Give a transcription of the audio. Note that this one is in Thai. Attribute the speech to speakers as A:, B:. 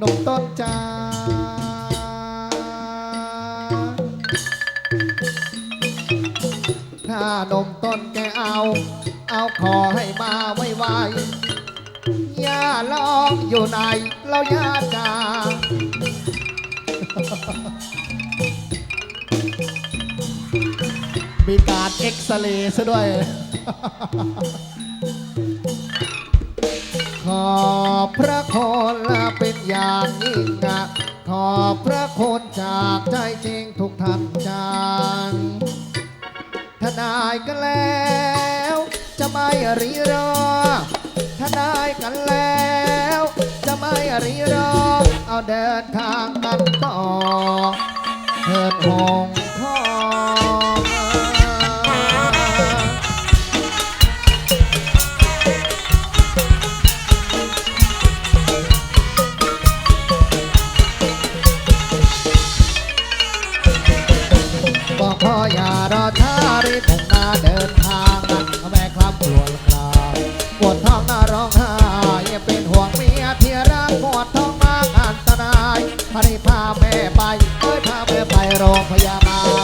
A: นมต้นจ้าถ้านมต้นแกเอา เอาขอให้มาไวๆย่าลองอยู่ไหนแล้วย่าจ้ามีการเอ็กซเรย์ซะด้วย ขอ อบพระคุณเป็นอย่างยิ่งอะขอบพระคุณจากใจจริงทุกท่านจางทนายกันแล้ว จะไม่รีรอทนายกันแล้ว จะไม่รีรอ เอาเดินทางกันต่อเถิดหง ทออกพ่ออย่ารอช้ารีบมุ่งหน้าเดินทางนะแม่ครับปวดกลาปวดท้องน่าร้องไห้ย่าเป็นห่วงเมียที่รักปวดท้องมากอันตรายรีบพาแม่ไปเอ้ยพาแม่ไปโรงพยาบาล